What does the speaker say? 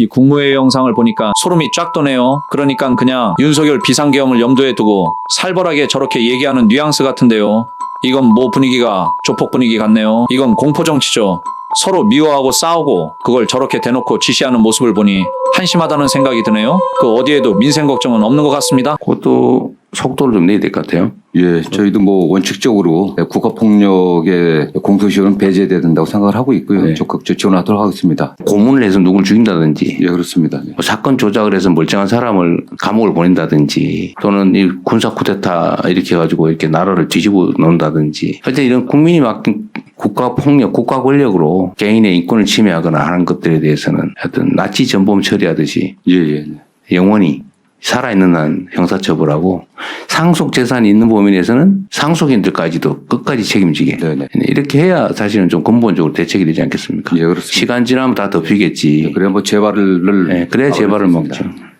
이 국무회의 영상을 보니까 소름이 쫙 돋네요. 그러니까 그냥 윤석열 비상계엄을 염두에 두고 살벌하게 저렇게 얘기하는 뉘앙스 같은데요. 이건 뭐 분위기가 조폭 분위기 같네요. 이건 공포 정치죠. 서로 미워하고 싸우고 그걸 저렇게 대놓고 지시하는 모습을 보니 한심하다는 생각이 드네요. 그 어디에도 민생 걱정은 없는 것 같습니다. 그것도 속도를 좀 내야 될 것 같아요. 예, 저희도 뭐 원칙적으로 국가폭력의 공소시효는 배제돼야 된다고 생각을 하고 있고요. 네. 적극 지원하도록 하겠습니다. 고문을 해서 누굴 죽인다든지 예, 그렇습니다. 네. 뭐 사건 조작을 해서 멀쩡한 사람을 감옥을 보낸다든지 또는 이 군사 쿠데타 이렇게 해가지고 이렇게 나라를 뒤집어 놓는다든지 하여튼 이런 국민이 맡긴 국가 폭력, 국가 권력으로 개인의 인권을 침해하거나 하는 것들에 대해서는 하여튼 나치 전범 처리하듯이 예, 예. 영원히 살아있는 한 형사처벌하고 상속 재산이 있는 범인에서는 상속인들까지도 끝까지 책임지게 네, 네. 이렇게 해야 사실은 좀 근본적으로 대책이 되지 않겠습니까? 예. 시간 지나면 다 덮이겠지. 그래 뭐 재발을 네, 그래야 재발을. 먹죠.